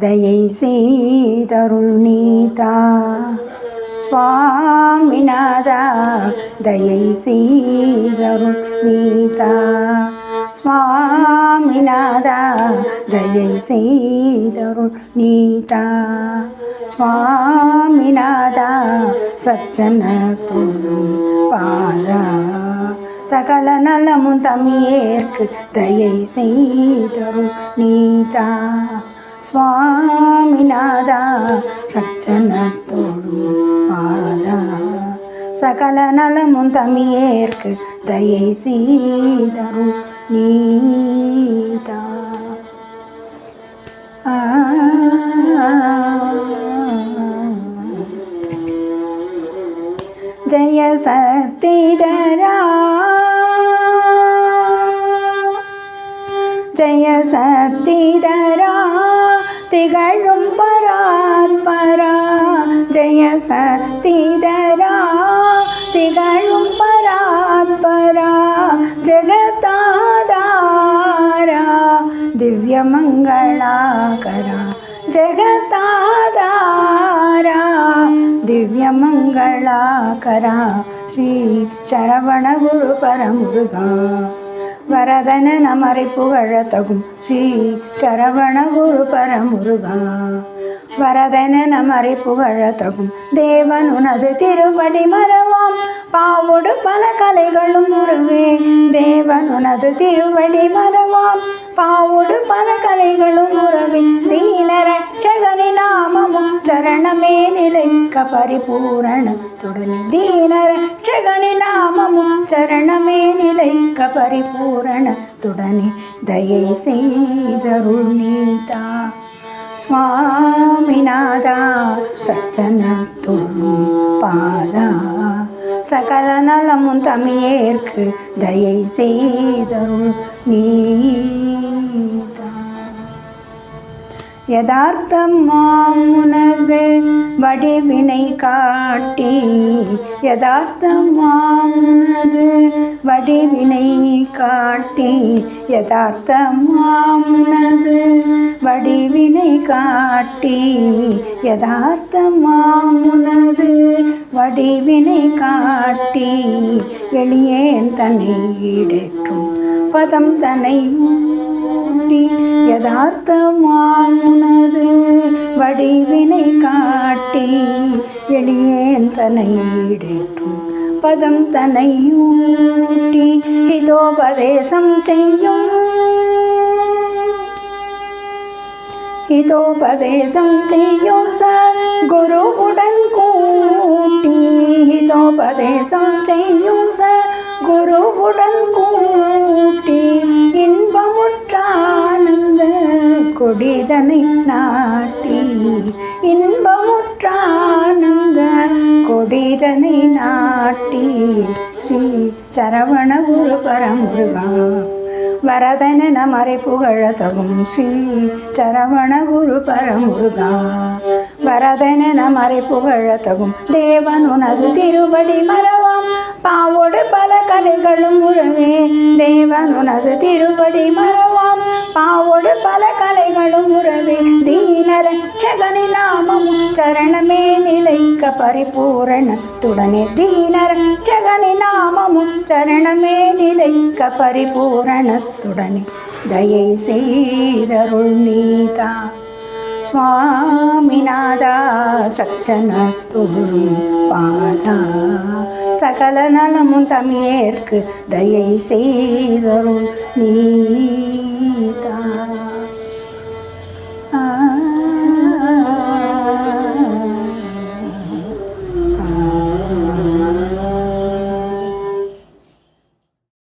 தயை செய்தருள் நீதா. சுவாமிநாதா தயை செய்தருள் நீதா. சுவாமிநாதா தயை செய்தருள் நீதா. சுவாமிநாதா சச்சன துள்ளும் பாதா. சகல நலமும் தமியேற்கு தயை செய்தருள் நீதா. சுவாமிநாதா சச்சனத்தோடும் பாதா சகல நலமும் தமியேற்கு தயை சீதரும் நீதா. ஜய சத்திதரா. ஜய சத்திதரா. திகழும் பராத்பரா. ஜய சத்திதரா திகழும் பராத்பரா. ஜகதாதாரா. திவ்யமங்களாகரா ஜகதாதாரா. திவ்யமங்களாகரா ஸ்ரீ சரவண குரு பரமுருகா வரதன நமரை புகழ தகும் ஸ்ரீ சரவண குரு பரமுருகா. வரதன நமரை புகழ தகும் தேவன் உனது திருவடி மரவாம் பாவோடு பல கலைகளும் உருவே. தேவன் உனது திருவடி மரவாம் பாவோடு பல கலைகளும் உறவே தீன ரட்சகரி நாமமும் சரணமே நிலைக்க பரிபூரண துடனே தீன ரட்சகனி நாமமும் சரணமே நிலைக்க பரிபூரண துடனே தயை செய்தருள் நீதா சுவாமிநாதா சச்சன துள்ளும் பாதா சகல நலமும் தமியேற்கு தயை செய்தருள் நீதா யதார்த்தம் மாமுனது வடிவினை காட்டி யதார்த்தம் மாமுனது வடிவினை காட்டி யதார்த்தம் மாமுனது வடிவினை காட்டி யதார்த்தம் மாமுனது வடிவினை காட்டி எளியேன் தன்னை ஈடேற்றும் பதம் தன்னை ஊட்டி யதார்த்தமாம் உனது வடிவினை காட்டி எளியேன் தன்னை ஈடேற்றும். பதம் தனையூட்டி இதோபதேசம் செய்யும். இதோபதேசம் செய்யும் சார். குருவுடன் கூட்டி இதோபதேசம் செய்யும் சார். குருவுடன் கூட்டி கொடிதனை நாட்டி இன்பமுற்றானந்த கொடிதனை நாட்டி ஸ்ரீ சரவண குரு பரமுருகா. வரதன மறை புகழதவும் ஸ்ரீ சரவண குரு பரமுருகா. வரதன மறை புகழதவும் தேவனுனது திருவடி மரவம் பாவோடு பல கலைகளும் உறவே தேவனுனது திருவடி மரவம் பாவோடு பல கலைகளும் உறவே. தீன நாமம் நாமமும் சரணமே நிலைக்க பரிபூரணத்துடனே தீன ரட்சகனி நாமமும் சரணமே நிலைக்க பரிபூரணத்துடனே தயை செய்தருள் நீதா சுவாமிநாதா சச்சனத்தோறும் பாதா சகல நலமும் தமிழேற்கு தயை செய்தரும் நீதா